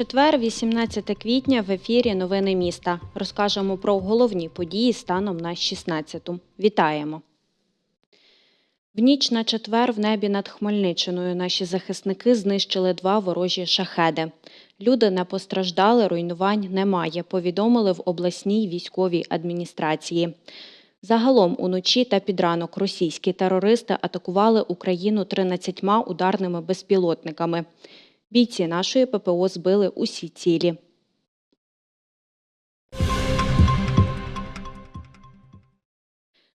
Четвер, 18 квітня, в ефірі Новини міста. Розкажемо про головні події станом на 16-ту. Вітаємо! В ніч на четвер в небі над Хмельниччиною наші захисники знищили два ворожі шахеди. Люди не постраждали, руйнувань немає, повідомили в обласній військовій адміністрації. Загалом уночі та під ранок російські терористи атакували Україну 13 ударними безпілотниками. Бійці нашої ППО збили усі цілі.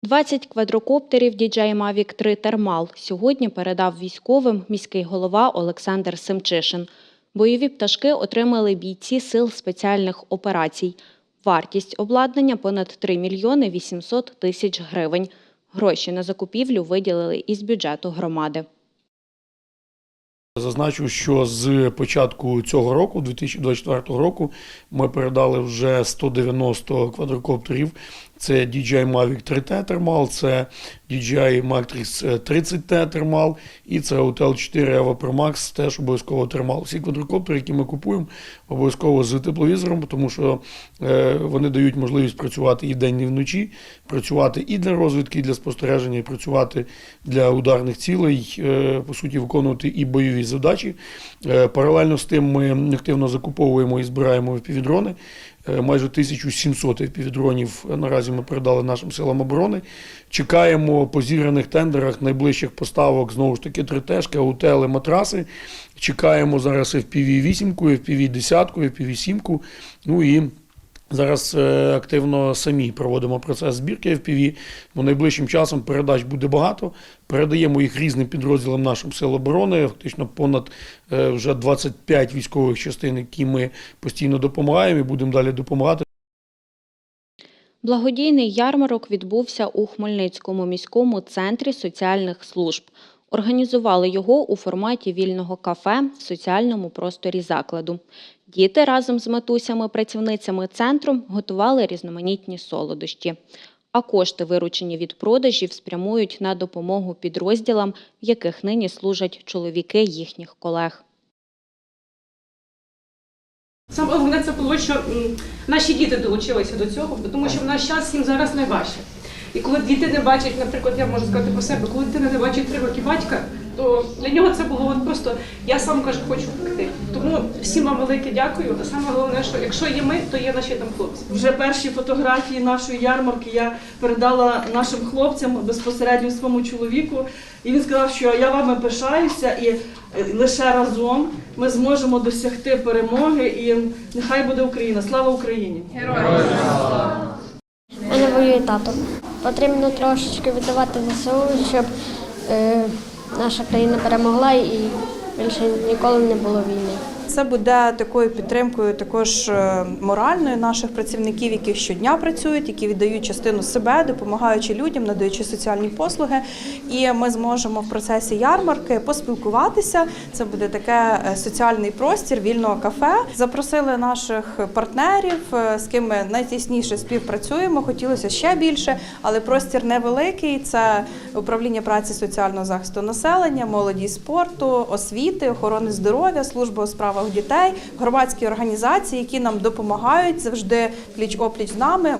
«20 квадрокоптерів DJI Mavic 3 Термал сьогодні передав військовим міський голова Олександр Семчишин. Бойові пташки отримали бійці сил спеціальних операцій. Вартість обладнання понад 3 мільйони 800 тисяч гривень. Гроші на закупівлю виділили із бюджету громади. Зазначу, що з початку цього року, 2024 року, ми передали вже 190 квадрокоптерів. Це DJI Mavic 3T термал, це DJI Matrix 30T термал і це Hotel 4 Eva Pro Max теж обов'язково термал. Всі квадрокоптери, які ми купуємо, обов'язково з тепловізором, тому що е, вони дають можливість працювати і вдень, і вночі, працювати і для розвідки, і для спостереження, і працювати для ударних цілей, е, по суті, виконувати і бойові задачі. Е, Паралельно з тим ми активно закуповуємо і збираємо впівдрони. Е, Майже 1700 впівдронів наразі ми передали нашим силам оборони. Чекаємо по зіграних тендерах найближчих поставок знову ж таки тритежки, аутели, матраси. Чекаємо зараз FPV 8, FPV 10, FPV 7. Ну і Зараз е, активно самі проводимо процес збірки FPV, бо найближчим часом передач буде багато. Передаємо їх різним підрозділам нашим сил оборони. Фактично понад е, вже 25 військових частин, які ми постійно допомагаємо і будемо далі допомагати. Благодійний ярмарок відбувся у Хмельницькому міському центрі соціальних служб. Організували його у форматі вільного кафе в соціальному просторі закладу. Діти разом з матусями-працівницями центру готували різноманітні солодощі. А кошти, виручені від продажів, спрямують на допомогу підрозділам, в яких нині служать чоловіки їхніх колег. Саме головне це було, що наші діти долучилися до цього, тому що в наш час їм зараз найважче. І коли діти не бачать, наприклад, я можу сказати про себе, коли дитина не бачить три роки батька, то для нього це було от просто я сам кажу, хочу пекти. Тому всім вам велике дякую. А саме головне, що якщо є ми, то є наші там хлопці. Вже перші фотографії нашої ярмарки я передала нашим хлопцям безпосередньо своєму чоловіку. І він сказав, що я вами пишаюся, і е, лише разом ми зможемо досягти перемоги. І нехай буде Україна. Слава Україні! У мене воює тато. Потрібно трошечки віддавати ЗСУ, щоб е, наша країна перемогла і більше ніколи не було війни. Це буде такою підтримкою, також е, моральною наших працівників, які щодня працюють, які віддають частину себе, допомагаючи людям, надаючи соціальні послуги. І ми зможемо в процесі ярмарки поспілкуватися. Це буде таке е, соціальний простір вільного кафе. Запросили наших партнерів, е, з ким ми найтісніше співпрацюємо. Хотілося ще більше, але простір невеликий. Це управління праці соціального захисту населення, молоді спорту, освіти, охорони здоров'я, служба у справах дітей, громадські організації, які нам допомагають завжди пліч-опліч з нами.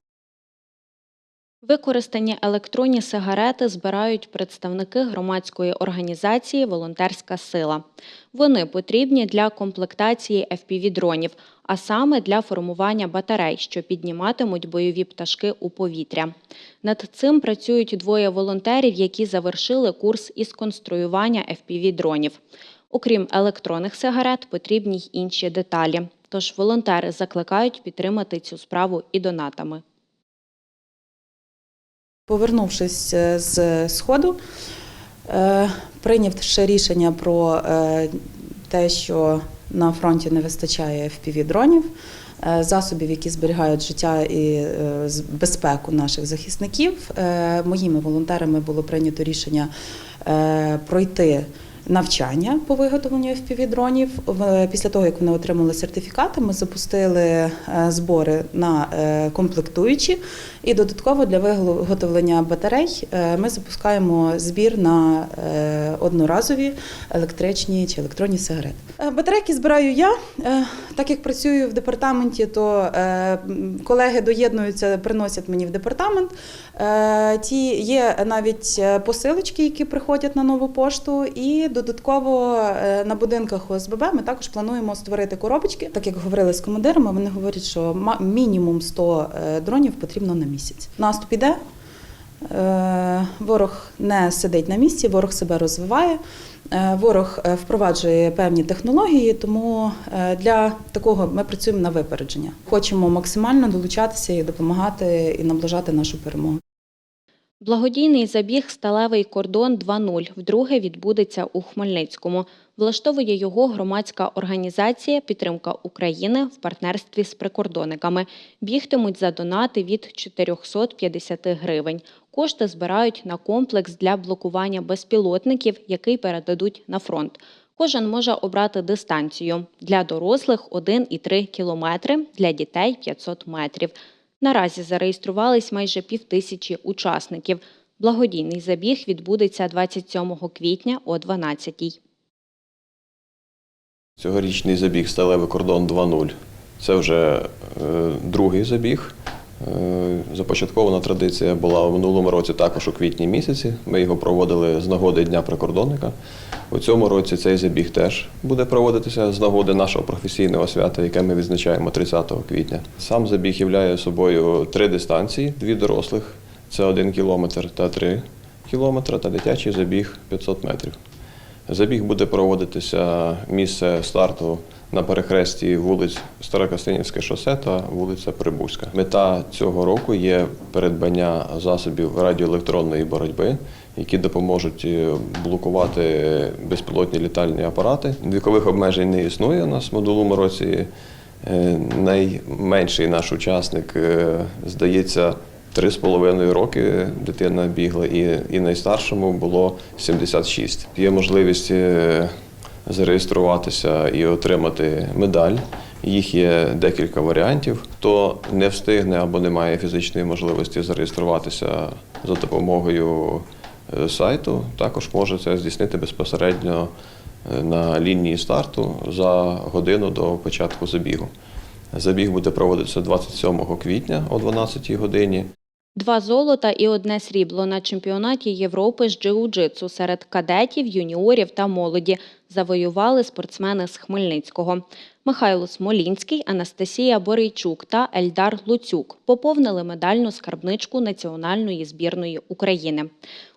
Використані електронні сигарети збирають представники громадської організації Волонтерська сила. Вони потрібні для комплектації FPV-дронів, а саме для формування батарей, що підніматимуть бойові пташки у повітря. Над цим працюють двоє волонтерів, які завершили курс із конструювання FPV-дронів. Окрім електронних сигарет, потрібні й інші деталі. Тож волонтери закликають підтримати цю справу і донатами. Повернувшись е, з сходу, е, прийнявши рішення про е, те, що на фронті не вистачає FPV-дронів, е, засобів, які зберігають життя і безпеку наших захисників, моїми волонтерами було прийнято рішення пройти навчання по виготовленню FPV-дронів. В- Після того, як вони отримали сертифікати, ми запустили е, збори на е, комплектуючі. І додатково для виготовлення батарей е, ми запускаємо збір на е, одноразові електричні чи електронні сигарети. Е, Батарейки збираю я. Так як працюю в департаменті, то е, колеги доєднуються, приносять мені в департамент. Е, Ті є навіть е, посилочки, які приходять на нову пошту, і додатково на будинках ОСББ ми також плануємо створити коробочки. Так як говорили з командирами, вони говорять, що мінімум 100 е, дронів потрібно на місяць. Наступ іде. Е, Ворог не сидить на місці, ворог себе розвиває. Е, Ворог е, впроваджує певні технології, тому для такого ми працюємо на випередження. Хочемо максимально долучатися і допомагати і наближати нашу перемогу. Благодійний забіг Сталевий кордон 2.0 вдруге відбудеться у Хмельницькому. Влаштовує його громадська організація Підтримка України в партнерстві з прикордонниками. Бігтимуть за донати від 450 гривень. Кошти збирають на комплекс для блокування безпілотників, який передадуть на фронт. Кожен може обрати дистанцію для дорослих 1,3 кілометри, для дітей 500 метрів. Наразі зареєструвались майже півтисячі учасників. Благодійний забіг відбудеться 27 квітня о 12-й. Цьогорічний забіг Сталевий кордон 2.0. Це вже е, другий забіг. Е, започаткована традиція була в минулому році також у квітні місяці. Ми його проводили з нагоди Дня прикордонника. У цьому році цей забіг теж буде проводитися з нагоди нашого професійного свята, яке ми відзначаємо 30 квітня. Сам забіг являє собою три дистанції: дві дорослих це 1 кілометр та 3 кілометри, та дитячий забіг 500 метрів. Забіг буде проводитися місце старту на перехресті вулиць Старокостинівське шосе та вулиця Прибузька. Мета цього року є передбання засобів радіоелектронної боротьби, які допоможуть е, блокувати безпілотні літальні апарати. Вікових обмежень не існує у нас в минулому році. е, Найменший наш учасник, е, здається, Три з половиною роки дитина бігла, і, і найстаршому було 76. Є можливість зареєструватися і отримати медаль. Їх є декілька варіантів. Хто не встигне або не має фізичної можливості зареєструватися за допомогою е, сайту, також може це здійснити безпосередньо е, на лінії старту за годину до початку забігу. Забіг буде проводитися 27 квітня о 12 годині. Два золота і одне срібло на чемпіонаті Європи з джиу-джитсу серед кадетів, юніорів та молоді завоювали спортсмени з Хмельницького. Михайло Смолінський, Анастасія Борейчук та Ельдар Луцюк поповнили медальну скарбничку національної збірної України.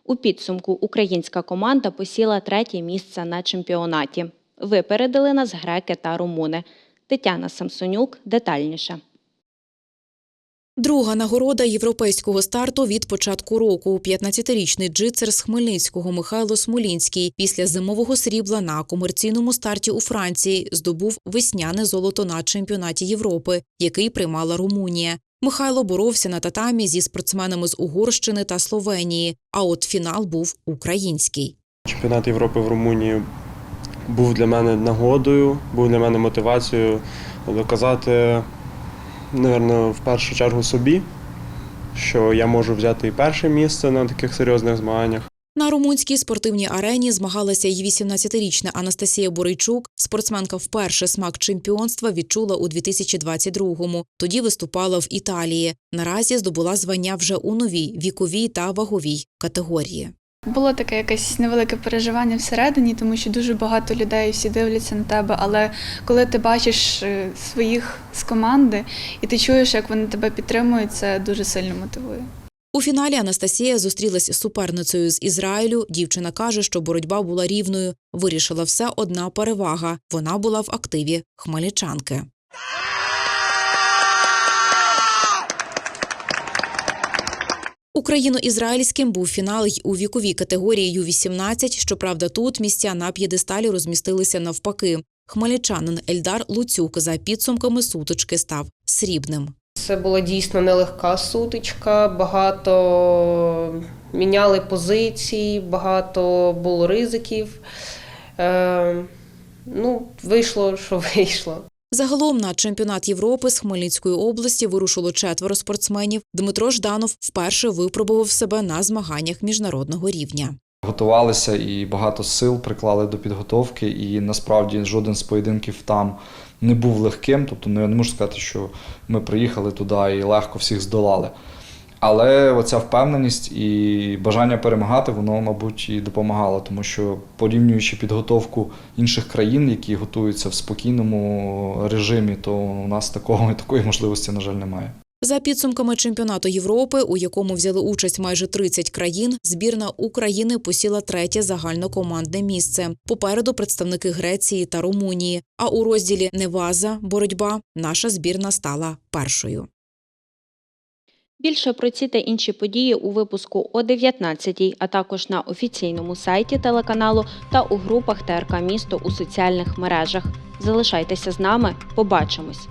У підсумку українська команда посіла третє місце на чемпіонаті. Випередили нас греки та румуни. Тетяна Самсонюк детальніше. Друга нагорода європейського старту від початку року. 15-річний джитсер з Хмельницького Михайло Смолінський після зимового срібла на комерційному старті у Франції здобув весняне золото на чемпіонаті Європи, який приймала Румунія. Михайло боровся на татамі зі спортсменами з Угорщини та Словенії. А от фінал був український. Чемпіонат Європи в Румунії був для мене нагодою, був для мене мотивацією доказати, напевно, в першу чергу собі, що я можу взяти і перше місце на таких серйозних змаганнях. На румунській спортивній арені змагалася й 18-річна Анастасія Борейчук. Спортсменка вперше смак чемпіонства відчула у 2022-му. Тоді виступала в Італії. Наразі здобула звання вже у новій віковій та ваговій категорії. Було таке якесь невелике переживання всередині, тому що дуже багато людей всі дивляться на тебе. Але коли ти бачиш е, своїх з команди і ти чуєш, як вони тебе підтримують, це дуже сильно мотивує. У фіналі Анастасія зустрілась з суперницею з Ізраїлю. Дівчина каже, що боротьба була рівною. Вирішила все одна перевага. Вона була в активі хмельничанки. Україно-ізраїльським був фінал й у віковій категорії Ю-18. Щоправда, тут місця на п'єдесталі розмістилися навпаки. Хмельничанин Ельдар Луцюк за підсумками сутички став срібним. Це була дійсно нелегка сутичка, багато міняли позиції, багато було ризиків. Е, ну, вийшло, що вийшло. Загалом на чемпіонат Європи з Хмельницької області вирушило четверо спортсменів. Дмитро Жданов вперше випробував себе на змаганнях міжнародного рівня. Готувалися і багато сил приклали до підготовки, і насправді жоден з поєдинків там не був легким. Тобто ну, я не можу сказати, що ми приїхали туди і легко всіх здолали. Але оця впевненість і бажання перемагати, воно, мабуть, і допомагало, тому що порівнюючи підготовку інших країн, які готуються в спокійному режимі, то у нас такого такої можливості, на жаль, немає. За підсумками чемпіонату Європи, у якому взяли участь майже 30 країн, збірна України посіла третє загальнокомандне місце. Попереду представники Греції та Румунії. А у розділі Неваза боротьба наша збірна стала першою. Більше про ці та інші події у випуску о 19, а також на офіційному сайті телеканалу та у групах ТРК місто у соціальних мережах. Залишайтеся з нами. Побачимось.